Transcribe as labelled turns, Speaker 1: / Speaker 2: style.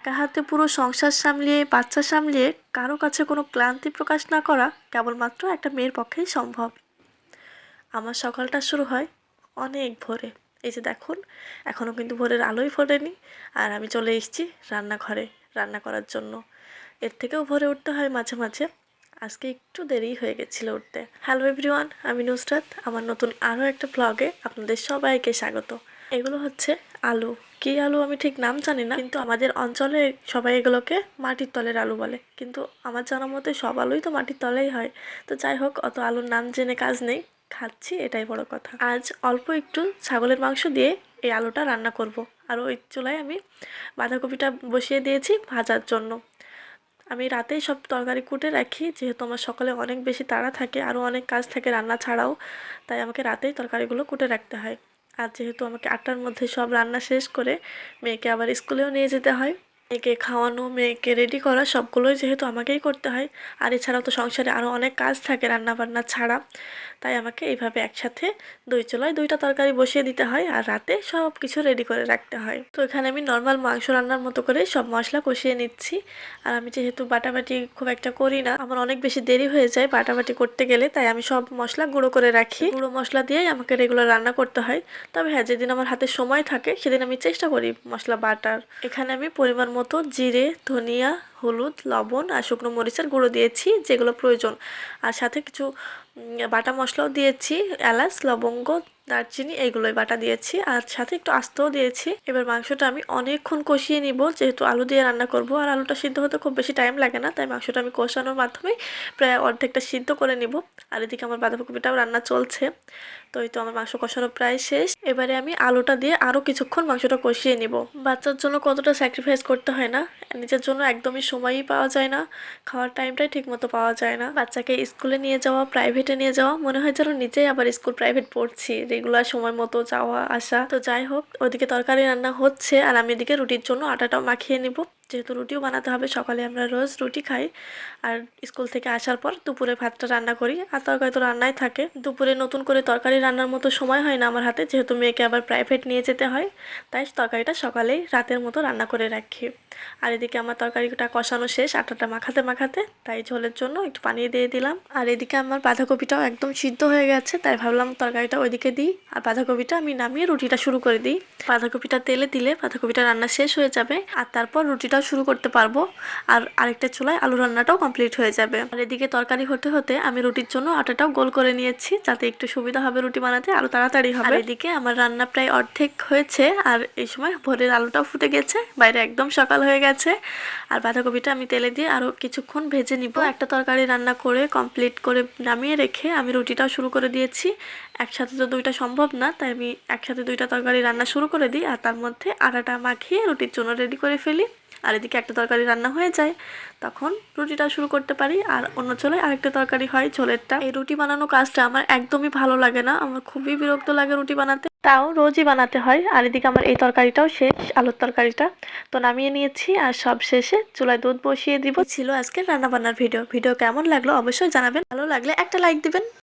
Speaker 1: একা হাতে পুরো সংসার সামলিয়ে, বাচ্চা সামলিয়ে কারও কাছে কোনো ক্লান্তি প্রকাশ না করা কেবলমাত্র একটা মেয়ের পক্ষেই সম্ভব। আমার সকালটা শুরু হয় অনেক ভোরে। এই যে দেখুন এখনও কিন্তু ভোরের আলোই ফোটেনি আর আমি চলে এসেছি রান্নাঘরে রান্না করার জন্য। এর থেকেও ভোরে উঠতে হয় মাঝে মাঝে। আজকে একটু দেরি হয়ে গেছিল উঠতে। হ্যালো এভরিওয়ান আমি নুসরাত। আমার নতুন আরও একটা ব্লগে আপনাদের সবাইকে স্বাগত। এগুলো হচ্ছে আলু। কি আলু আমি ঠিক নাম জানি না, কিন্তু আমাদের অঞ্চলে সবাই এগুলোকে মাটির তলের আলু বলে। কিন্তু আমার জানা মতে সব আলুই তো মাটির তলেই হয়। তো যাই হোক, অত আলুর নাম জেনে কাজ নেই। খাচ্ছি, এটাই বড় কথা। আজ অল্প একটু ছাগলের মাংস দিয়ে এই আলুটা রান্না করব। আর ওই চুলায় আমি বাঁধাকপিটা বসিয়ে দিয়েছি ভাজার জন্য। আমি রাতেই সব তরকারি কুটে রাখি, যেহেতু আমার সকালে অনেক বেশি তাড়া থাকে, আরও অনেক কাজ থাকে রান্না ছাড়াও। তাই আমাকে রাতেই তরকারিগুলো কুটে রাখতে হয়। আর যেহেতু আমাকে আটটার মধ্যে সব রান্না শেষ করে মেয়েকে আবার স্কুলেও নিয়ে যেতে হয় মেয়েকে খাওয়ানো, মেয়েকে রেডি করা, সবগুলোই যেহেতু আমাকেই করতে হয়। আর এছাড়াও তো সংসারে আরও অনেক কাজ থাকে রান্না বান্না ছাড়া। তাই আমাকে এইভাবে একসাথে দুই চুলায় দুইটা তরকারি বসিয়ে দিতে হয় আর রাতে সব কিছু রেডি করে রাখতে হয়। তো এখানে আমি নর্মাল মাংস রান্নার মতো করে সব মশলা কষিয়ে নিচ্ছি। আর আমি যেহেতু বাটাবাটি খুব একটা করি না, আমার অনেক বেশি দেরি হয়ে যায় বাটাবাটি করতে গেলে, তাই আমি সব মশলা গুঁড়ো করে রাখি। গুঁড়ো মশলা দিয়েই আমাকে রেগুলার রান্না করতে হয়। তবে হ্যাঁ যেদিন আমার হাতে সময় থাকে, সেদিন আমি চেষ্টা করি মশলা বাটার। এখানে আমি পরিমাণ মতো জিরে ধনিয়া হলুদ, লবণ আর শুকনো মরিচের গুঁড়ো দিয়েছি, যেগুলো প্রয়োজন। আর সাথে কিছু বাটা মশলাও দিয়েছি, এলাচ, লবঙ্গ, দারচিনি, এইগুলোই বাটা দিয়েছি। আর সাথে একটু আস্তও দিয়েছি। এবার মাংসটা আমি অনেকক্ষণ কষিয়ে নিব, যেহেতু আলু দিয়ে রান্না করব। আর আলুটা সিদ্ধ হতে খুব বেশি টাইম লাগে না, তাই মাংসটা আমি কষানোর মাধ্যমে প্রায় অর্ধেকটা সিদ্ধ করে নিব। আর এদিকে আমার বাঁধাকপিটাও রান্না চলছে। তো এই তো আমার মাংস কষানো প্রায় শেষ। এবারে আমি আলুটা দিয়ে আরও কিছুক্ষণ মাংসটা কষিয়ে নিব। বাচ্চার জন্য কতটা স্যাক্রিফাইস করতে হয় না? নিজের জন্য একদমই সময়ই পাওয়া যায় না, খাওয়ার টাইমটাই ঠিকমতো পাওয়া যায় না। বাচ্চাকে স্কুলে নিয়ে যাওয়া প্রাইভেটে নিয়ে যাওয়া, মনে হয় যেন নিজেই আবার স্কুল প্রাইভেট পড়ছি রেগুলার সময় মতো যাওয়া, আসা। তো যাই হোক, ওদিকে তরকারি রান্না হচ্ছে, আর আমি এদিকে রুটির জন্য আটাটাও মাখিয়ে নিব। যেহেতু রুটিও বানাতে হবে, সকালে আমরা রোজ রুটি খাই। আর স্কুল থেকে আসার পর দুপুরে ভাতটা রান্না করি। আর তরকারি তো রান্নাই থাকে। দুপুরে নতুন করে তরকারি রান্নার মতো সময় হয় না আমার হাতে, যেহেতু মেয়েকে আবার প্রাইভেট নিয়ে যেতে হয়। তাই তরকারিটা সকালেই রাতের মতো রান্না করে রাখি। আর এদিকে আমার তরকারিটা কষানো শেষ, আটাটা মাখাতে মাখাতে, তাই ঝোলের জন্য একটু পানি দিয়ে দিলাম। আর এদিকে আমার বাঁধাকপিটাও একদম সিদ্ধ হয়ে গেছে, তাই ভাবলাম তরকারিটা ওইদিকে দিই। আর বাঁধাকপিটা আমি নামিয়ে রুটিটা শুরু করে দিই। বাঁধাকপিটা তেলে দিলে বাঁধাকপিটা রান্না শেষ হয়ে যাবে। আর তারপর রুটিটাও শুরু করতে পারব। আর আরেকটা চুলায় আলু রান্নাটাও কমপ্লিট হয়ে যাবে। আর এদিকে তরকারি হতে হতে আমি রুটির জন্য আটাটাও গোল করে নিয়েছি যাতে একটু সুবিধা হবে রুটি বানাতে আরও তাড়াতাড়ি হবে। এদিকে আমার রান্না প্রায় অর্ধেক হয়েছে আর এই সময় ভোরের আলুটাও ফুটে গেছে বাইরে একদম সকাল হয়ে গেছে। আর বাঁধাকপিটা আমি তেলে দিয়ে আরও কিছুক্ষণ ভেজে নিব। একটা তরকারি রান্না করে কমপ্লিট করে নামিয়ে রেখে আমি রুটিটাও শুরু করে দিয়েছি। একসাথে তো দুইটা সম্ভব না তাই আমি একসাথে দুইটা তরকারি রান্না শুরু করে দিই আর তার মধ্যে আটাটা মাখিয়ে রুটির জন্য রেডি করে ফেলি। আর এদিকে একটা তরকারি রান্না হয়ে যায়, তখন রুটিটা শুরু করতে পারি। আর অন্য চলে আরেকটা তরকারি হয় ঝোলেরটা। এই রুটি বানানো কাজটা আমার একদমই ভালো লাগে না। আমার খুবই বিরক্ত লাগে রুটি বানাতে। তাও রোজই বানাতে হয়। আর এদিকে আমার এই তরকারিটাও শেষ, আলুর তরকারিটা। তো নামিয়ে নিয়েছি আর সব শেষে চুলায় দুধ বসিয়ে দিব। ছিল আজকে রান্না বান্নার ভিডিও। ভিডিও কেমন লাগল অবশ্যই জানাবেন। ভালো লাগলে একটা লাইক দিবেন।